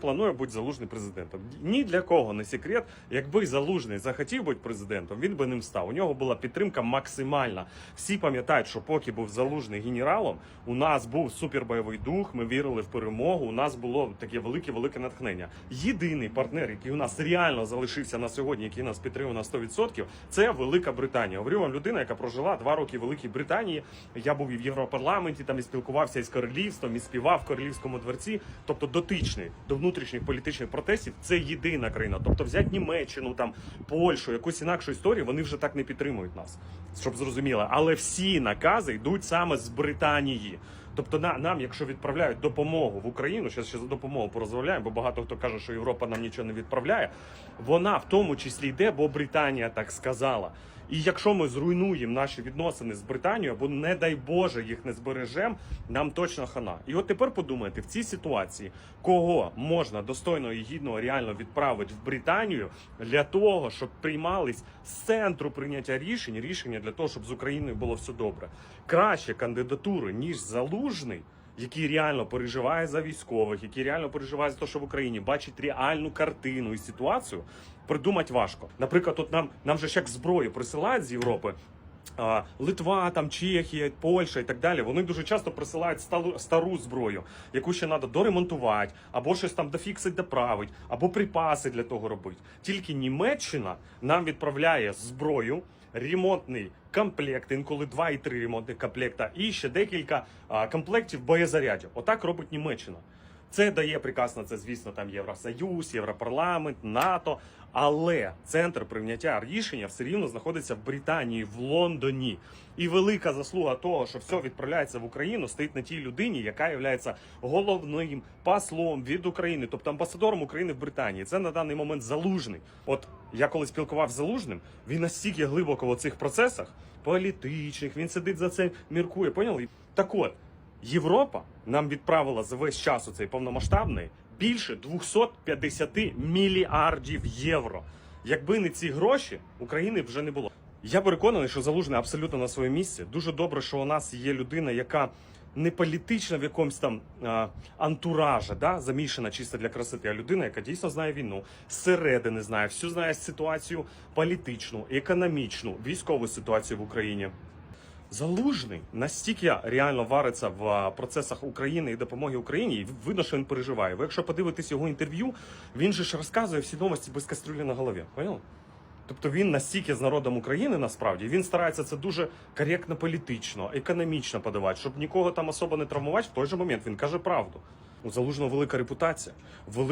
планує бути залужний президентом. Ні для кого не секрет. Якби залужний захотів бути президентом, він би ним став. У нього була підтримка максимальна. Всі пам'ятають, що поки був залужний генералом, у нас був супербойовий дух. Ми вірили в перемогу. У нас було таке велике велике натхнення. Єдиний партнер, який у нас реально залишився на сьогодні, який нас підтримує на 100%, це Велика Британія. Говорю вам людина, яка прожила два роки в Великій Британії. Я був і в Європарламенті, там і спілкувався із королівством, і співав в королівському дворці. Тобто дотичний до внутрішніх політичних протестів, це єдина країна. Тобто взяти Німеччину, там Польщу, якусь інакшу історію, вони вже так не підтримують нас, щоб зрозуміло. Але всі накази йдуть саме з Британії. Тобто на, нам, якщо відправляють допомогу в Україну, зараз ще за допомогу порозмовляємо, бо багато хто каже, що Європа нам нічого не відправляє. Вона в тому числі йде, бо Британія так сказала. І якщо ми зруйнуємо наші відносини з Британією, або не дай Боже їх не збережемо, нам точно хана. І от тепер подумайте, в цій ситуації кого можна достойно і гідно реально відправити в Британію для того, щоб приймались з центру прийняття рішень, рішення для того, щоб з Україною було все добре. Краще кандидатури, ніж залужний. Який реально переживає за військових, який реально переживає за те, що в Україні бачить реальну картину і ситуацію, придумати важко. Наприклад, от нам нам же як зброю присилають з Європи. Литва, там Чехія, Польща і так далі. Вони дуже часто присилають стару зброю, яку ще треба доремонтувати, або щось там дофіксить, доправить, або припаси для того робити. Тільки Німеччина нам відправляє зброю, ремонтний комплект, інколи два і три ремонтні комплекта, і ще декілька комплектів боєзарядів. Отак робить Німеччина. Це дає приказ на це, звісно, там Євросоюз, Європарламент, НАТО. Але центр прийняття рішення все рівно знаходиться в Британії, в Лондоні. І велика заслуга того, що все відправляється в Україну, стоїть на тій людині, яка є головним послом від України, тобто амбасадором України в Британії. Це на даний момент залужний. От я коли спілкувався з залужним, він настільки глибоко в цих процесах політичних, він сидить за це, міркує. Поняли? Так от. Європа нам відправила за весь час у цей повномасштабний більше 250 мільярдів євро. Якби не ці гроші, України вже не було. Я переконаний, що залужний абсолютно на своєму місці. Дуже добре, що у нас є людина, яка не політична в якомусь там а, антуражі, да, замішана чисто для красоти, а людина, яка дійсно знає війну, зсередини знає, всю знає ситуацію політичну, економічну, військову ситуацію в Україні. Залужний настільки реально вариться в процесах України і допомоги Україні, і видно, що він переживає. Ви якщо подивитесь його інтерв'ю, він же ж розказує всі новості без кастрюлі на голові. Поняли? Тобто він настільки з народом України насправді він старається це дуже коректно політично, економічно подавати, щоб нікого там особо не травмувати. В той же момент він каже правду. У залужного велика репутація.